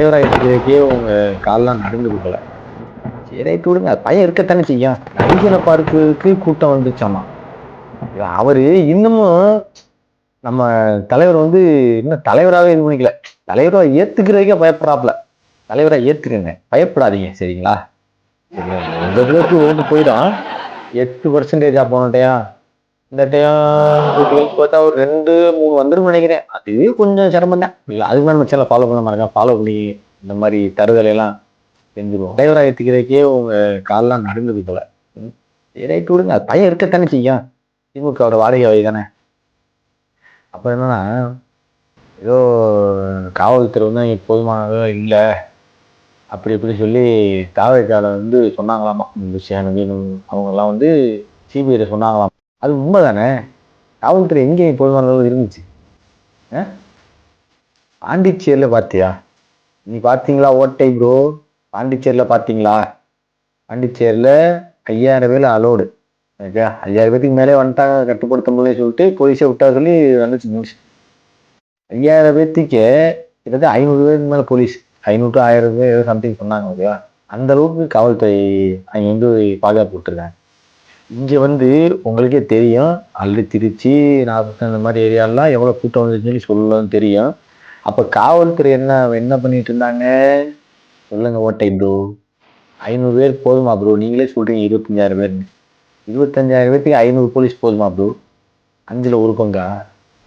டிரைவராக உங்க கால்லாம் நடந்து போகல சரி விடுங்க. அது பையன் இருக்கத்தானே செய்யும். நடிகனை பார்க்குக்கு கூட்டம் வந்துச்சாமா? அவரு இன்னமும் நம்ம தலைவர் வந்து இன்னும் தலைவராகவே இது பண்ணிக்கல. தலைவராக ஏத்துக்கிறதுக்கே பயப்படாப்ல தலைவராக ஏத்துக்கங்க. பயப்படாதீங்க சரிங்களா? சரிங்களா உங்க இதுக்கு ஓட்டு போயிடும். எட்டு பர்சன்டேஜா போனட்டையா இந்த டைம் பார்த்தா ஒரு ரெண்டு மூணு வந்துடும் நினைக்கிறேன். அதுவே கொஞ்சம் சிரமம் தான் இல்லை அதுக்கு மேலே நம்ம சேனல் ஃபாலோ பண்ண மாதிரி ஃபாலோ பண்ணி இந்த மாதிரி தருதலை எல்லாம் செஞ்சுருவோம் டிரைவராக ஏற்றுக்கிறதுக்கே உங்க கால்லாம் நடுங்குது போல. ம். விடுங்க. அது பையன் இருக்கத்தானே செய்யும். திமுகவோட வாடகை வகை தானே. அப்புறம் என்னன்னா ஏதோ காவல்துறை வந்து போதுமானதோ இல்லை. அப்படி இப்படி சொல்லி தாவக்கால வந்து சொன்னாங்களாமா. இந்த விஷயம் அவங்கெல்லாம் வந்து சிபிஐட சொன்னாங்களாம். அது உண்மை தானே காவல்துறை எங்கே போதுமான அளவு இருந்துச்சு. ஆ? பாண்டிச்சேரியில் பார்த்தியா? நீ பார்த்தீங்களா ஓட்டை ப்ரோ பாண்டிச்சேரியில் பார்த்தீங்களா? பாண்டிச்சேரியில் ஐயாயிரம் பேர் அலோடு ஓகே? ஐயாயிரம் பேத்துக்கு மேலே வந்துட்டாங்க கட்டுப்படுத்த முடியலன்னு சொல்லிட்டு போலீஸை விட்டா சொல்லி வந்துச்சு நியூஸ் ஐயாயிரம் பேர்த்துக்கு கிட்டத்தட்ட ஐநூறு பேருக்கு மேலே போலீஸ் ஐநூறு ஆயிரம் பேர் ஏதோ சம்திங் சொன்னாங்க ஓகேவா அந்த அளவுக்கு காவல்துறை அங்கே வந்து பாதுகாப்பு விட்டுருக்காங்க இங்கே வந்து உங்களுக்கே தெரியும். ஆல்ரெடி திருச்சி நாகப்பட்டினம் இந்த மாதிரி ஏரியாலாம் எவ்வளோ கூட்டம் வந்துச்சுன்னு சொல்லி சொல்லணும்னு தெரியும். அப்போ காவல்துறை என்ன என்ன பண்ணிட்டு இருந்தாங்க? சொல்லுங்க ஓட்டை ப்ரோ ஐநூறு பேர் போதுமா ப்ரோ நீங்களே சொல்கிறீங்க இருபத்தஞ்சாயிரம் பேர்னு. இருபத்தஞ்சாயிரம் பேர்த்துக்கு ஐநூறு போலீஸ் போதுமா ப்ரோ அஞ்சில் ஒரு பங்கா?